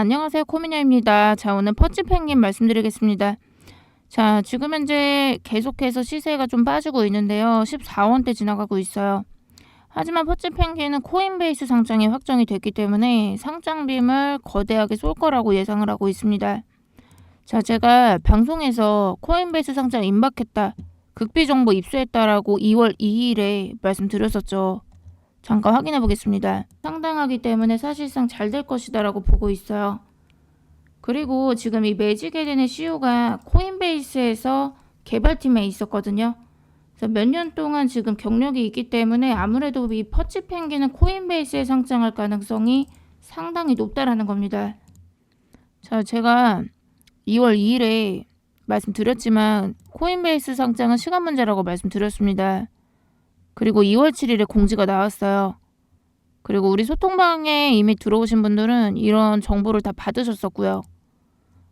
안녕하세요. 코미녀입니다. 자, 오늘 퍼치펭귄 말씀드리겠습니다. 자, 지금 현재 계속해서 시세가 좀 빠지고 있는데요. 14원대 지나가고 있어요. 하지만 퍼치펭귄은 코인베이스 상장이 확정이 됐기 때문에 상장빔을 거대하게 쏠 거라고 예상을 하고 있습니다. 자, 제가 방송에서 코인베이스 상장 임박했다. 극비 정보 입수했다라고 2월 2일에 말씀드렸었죠. 잠깐 확인해 보겠습니다. 상당하기 때문에 사실상 잘 될 것이다 라고 보고 있어요. 그리고 지금 이 매직 에덴의 CEO가 코인베이스에서 개발팀에 있었거든요. 몇년 동안 지금 경력이 있기 때문에 아무래도 이 퍼치 펭귄은 코인베이스에 상장할 가능성이 상당히 높다라는 겁니다. 자, 제가 2월 2일에 말씀드렸지만 코인베이스 상장은 시간 문제라고 말씀드렸습니다. 그리고 2월 7일에 공지가 나왔어요. 그리고 우리 소통방에 이미 들어오신 분들은 이런 정보를 다 받으셨었고요.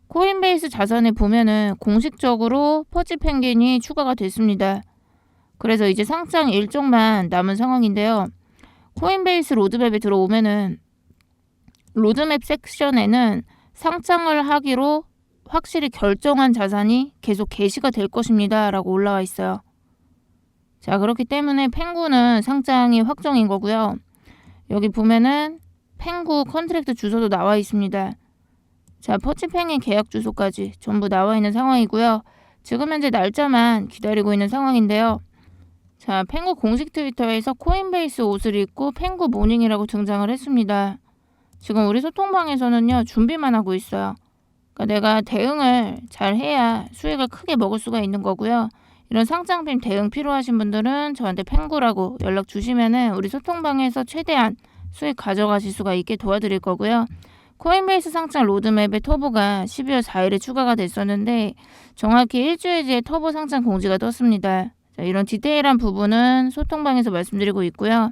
코인베이스 자산에 보면은 공식적으로 퍼지 펭귄이 추가가 됐습니다. 그래서 이제 상장 일정만 남은 상황인데요. 코인베이스 로드맵에 들어오면은 로드맵 섹션에는 상장을 하기로 확실히 결정한 자산이 계속 게시가 될 것입니다. 라고 올라와 있어요. 자, 그렇기 때문에 펭구는 상장이 확정인 거고요. 여기 보면은 펭구 컨트랙트 주소도 나와 있습니다. 자, 퍼치펭귄 계약 주소까지 전부 나와 있는 상황이고요. 지금 현재 날짜만 기다리고 있는 상황인데요. 자, 펭구 공식 트위터에서 코인베이스 옷을 입고 펭구 모닝이라고 등장을 했습니다. 지금 우리 소통방에서는요, 준비만 하고 있어요. 그러니까 내가 대응을 잘 해야 수익을 크게 먹을 수가 있는 거고요. 이런 상장빔 대응 필요하신 분들은 저한테 펭구라고 연락 주시면은 우리 소통방에서 최대한 수익 가져가실 수가 있게 도와드릴 거고요. 코인베이스 상장 로드맵에 터보가 12월 4일에 추가가 됐었는데 정확히 일주일 뒤에 터보 상장 공지가 떴습니다. 자, 이런 디테일한 부분은 소통방에서 말씀드리고 있고요.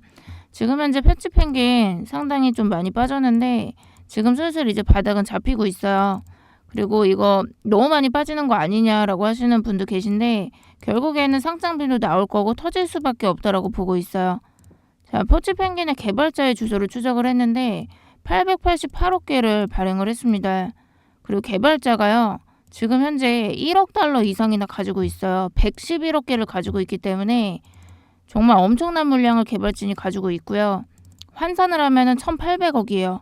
지금 현재 패치 펭귄 상당히 좀 많이 빠졌는데 지금 슬슬 이제 바닥은 잡히고 있어요. 그리고 이거 너무 많이 빠지는 거 아니냐라고 하시는 분도 계신데 결국에는 상장비도 나올 거고 터질 수밖에 없다라고 보고 있어요. 자, 포치 펭귄의 개발자의 주소를 추적을 했는데 888억 개를 발행을 했습니다. 그리고 개발자가요. 지금 현재 1억 달러 이상이나 가지고 있어요. 111억 개를 가지고 있기 때문에 정말 엄청난 물량을 개발진이 가지고 있고요. 환산을 하면은 1,800억이에요.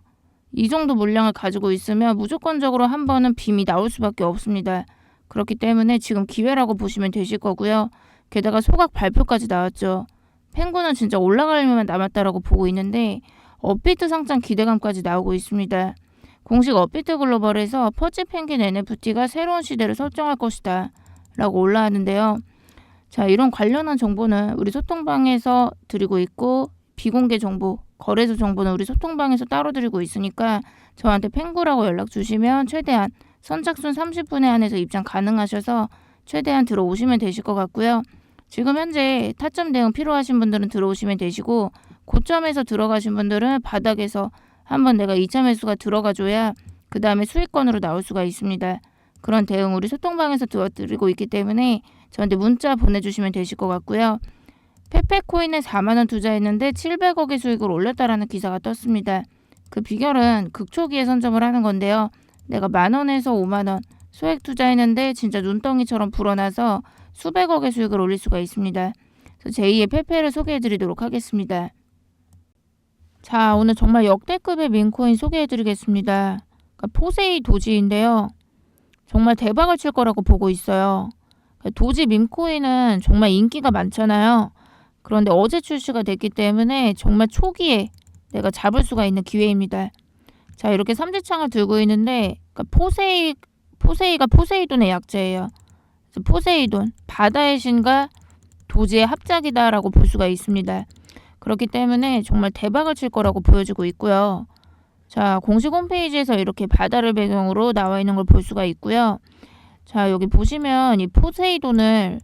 이 정도 물량을 가지고 있으면 무조건적으로 한 번은 빔이 나올 수밖에 없습니다. 그렇기 때문에 지금 기회라고 보시면 되실 거고요. 게다가 소각 발표까지 나왔죠. 펭구는 진짜 올라갈 일만 남았다라고 보고 있는데 업비트 상장 기대감까지 나오고 있습니다. 공식 업비트 글로벌에서 퍼치 펭귄 NFT가 새로운 시대를 설정할 것이다 라고 올라왔는데요. 자 이런 관련한 정보는 우리 소통방에서 드리고 있고 비공개 정보, 거래소 정보는 우리 소통방에서 따로 드리고 있으니까 저한테 펭구라고 연락 주시면 최대한 선착순 30분에 한해서 입장 가능하셔서 최대한 들어오시면 되실 것 같고요. 지금 현재 타점 대응 필요하신 분들은 들어오시면 되시고 고점에서 들어가신 분들은 바닥에서 한번 내가 2차 매수가 들어가줘야 그 다음에 수익권으로 나올 수가 있습니다. 그런 대응 우리 소통방에서 도와드리고 있기 때문에 저한테 문자 보내주시면 되실 것 같고요. 페페코인에 4만원 투자했는데 700억의 수익을 올렸다라는 기사가 떴습니다. 그 비결은 극초기에 선점을 하는 건데요. 내가 만 원에서 5만 원 소액 투자했는데 진짜 눈덩이처럼 불어나서 수백억의 수익을 올릴 수가 있습니다. 그래서 제2의 페페를 소개해 드리도록 하겠습니다. 자, 오늘 정말 역대급의 민코인 소개해 드리겠습니다. 그러니까 포세이 도지인데요. 정말 대박을 칠 거라고 보고 있어요. 그러니까 도지 민코인은 정말 인기가 많잖아요. 그런데 어제 출시가 됐기 때문에 정말 초기에 내가 잡을 수가 있는 기회입니다. 자, 이렇게 삼지창을 들고 있는데 그러니까 포세이 포세이가 포세이돈의 약자예요. 포세이돈 바다의 신과 도지의 합작이다라고 볼 수가 있습니다. 그렇기 때문에 정말 대박을 칠 거라고 보여지고 있고요. 자, 공식 홈페이지에서 이렇게 바다를 배경으로 나와 있는 걸 볼 수가 있고요. 자, 여기 보시면 이 포세이돈을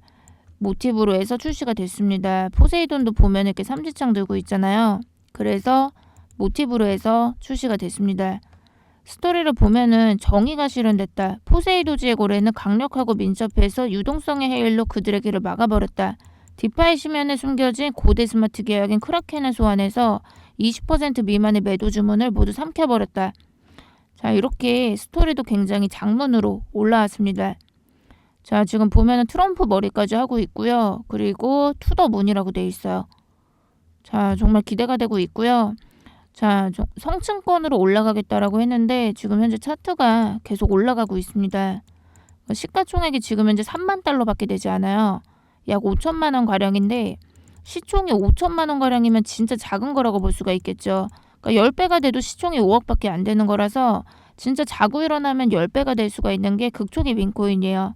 모티브로 해서 출시가 됐습니다. 포세이돈도 보면 이렇게 삼지창 들고 있잖아요. 그래서 모티브로 해서 출시가 됐습니다. 스토리를 보면은 정의가 실현됐다. 포세이도지의 고래는 강력하고 민첩해서 유동성의 해일로 그들의 길을 막아버렸다. 디파이 시면에 숨겨진 고대 스마트 계약인 크라켄을 소환해서 20% 미만의 매도 주문을 모두 삼켜버렸다. 자, 이렇게 스토리도 굉장히 장문으로 올라왔습니다. 자, 지금 보면은 트럼프 머리까지 하고 있고요. 그리고 투더 문이라고 돼 있어요. 자, 정말 기대가 되고 있고요. 자, 저- 성층권으로 올라가겠다라고 했는데 지금 현재 차트가 계속 올라가고 있습니다. 시가총액이 지금 현재 3만 달러밖에 되지 않아요. 약 5천만 원 가량인데 시총이 5천만 원 가량이면 진짜 작은 거라고 볼 수가 있겠죠. 그러니까 10배가 돼도 시총이 5억밖에 안 되는 거라서 진짜 자고 일어나면 10배가 될 수가 있는 게 극초기 민코인이에요.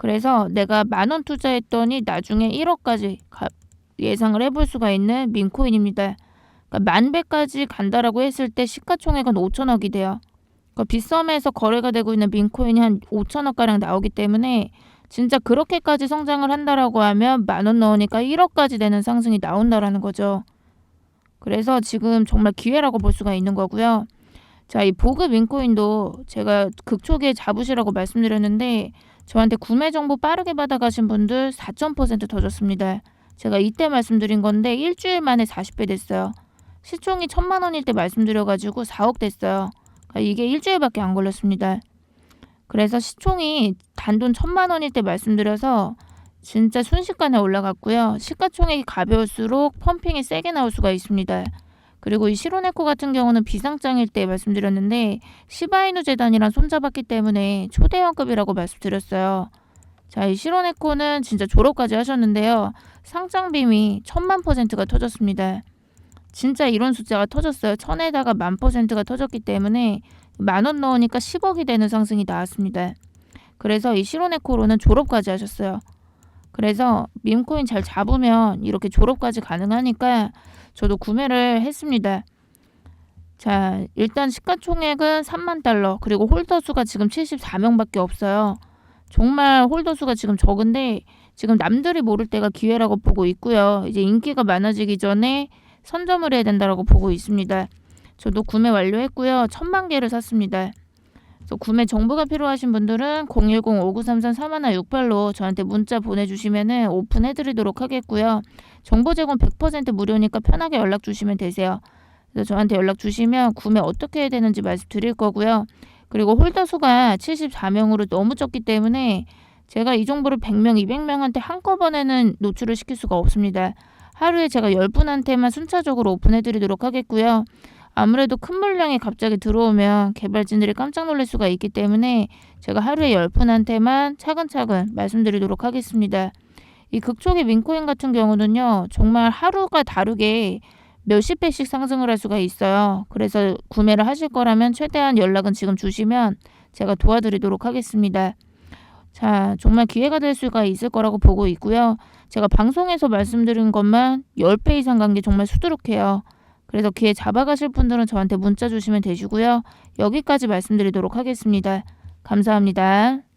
그래서 내가 만 원 투자했더니 나중에 1억까지 예상을 해볼 수가 있는 민코인입니다. 그러니까 만 배까지 간다라고 했을 때 시가총액은 5천억이 돼요. 그러니까 빗썸에서 거래가 되고 있는 민코인이 한 5천억 가량 나오기 때문에 진짜 그렇게까지 성장을 한다라고 하면 만 원 넣으니까 1억까지 되는 상승이 나온다라는 거죠. 그래서 지금 정말 기회라고 볼 수가 있는 거고요. 자, 이 보급 인코인도 제가 극초기에 잡으시라고 말씀드렸는데 저한테 구매 정보 빠르게 받아가신 분들 4.0%더 줬습니다. 제가 이때 말씀드린 건데 일주일 만에 40배 됐어요. 시총이 천만 원일 때 말씀드려가지고 4억 됐어요. 그러니까 이게 일주일밖에 안 걸렸습니다. 그래서 시총이 단돈 천만 원일 때 말씀드려서 진짜 순식간에 올라갔고요. 시가총액이 가벼울수록 펌핑이 세게 나올 수가 있습니다. 그리고 이 시로네코 같은 경우는 비상장일 때 말씀드렸는데 시바이누 재단이랑 손잡았기 때문에 초대형급이라고 말씀드렸어요. 자, 이 시로네코는 진짜 졸업까지 하셨는데요. 상장 빔이 천만 퍼센트가 터졌습니다. 진짜 이런 숫자가 터졌어요. 천에다가 만 퍼센트가 터졌기 때문에 만 원 넣으니까 10억이 되는 상승이 나왔습니다. 그래서 이 시로네코로는 졸업까지 하셨어요. 그래서 밈코인 잘 잡으면 이렇게 졸업까지 가능하니까 저도 구매를 했습니다. 자, 일단 시가총액은 3만 달러, 그리고 홀더 수가 지금 74명밖에 없어요. 정말 홀더 수가 지금 적은데 지금 남들이 모를 때가 기회라고 보고 있고요. 이제 인기가 많아지기 전에 선점을 해야 된다라고 보고 있습니다. 저도 구매 완료했고요. 천만 개를 샀습니다. 그래서 구매 정보가 필요하신 분들은 010-5933-4168로 저한테 문자 보내주시면 오픈해드리도록 하겠고요. 정보 제공 100% 무료니까 편하게 연락 주시면 되세요. 그래서 저한테 연락 주시면 구매 어떻게 해야 되는지 말씀드릴 거고요. 그리고 홀더 수가 74명으로 너무 적기 때문에 제가 이 정보를 100명, 200명한테 한꺼번에는 노출을 시킬 수가 없습니다. 하루에 제가 10분한테만 순차적으로 오픈해 드리도록 하겠고요. 아무래도 큰 물량이 갑자기 들어오면 개발진들이 깜짝 놀랄 수가 있기 때문에 제가 하루에 10분한테만 차근차근 말씀드리도록 하겠습니다. 이 극초기 민코인 같은 경우는요, 정말 하루가 다르게 몇십 배씩 상승을 할 수가 있어요. 그래서 구매를 하실 거라면 최대한 연락은 지금 주시면 제가 도와드리도록 하겠습니다. 자, 정말 기회가 될 수가 있을 거라고 보고 있고요. 제가 방송에서 말씀드린 것만 10배 이상 간 게 정말 수두룩해요. 그래서 기회 잡아가실 분들은 저한테 문자 주시면 되시고요. 여기까지 말씀드리도록 하겠습니다. 감사합니다.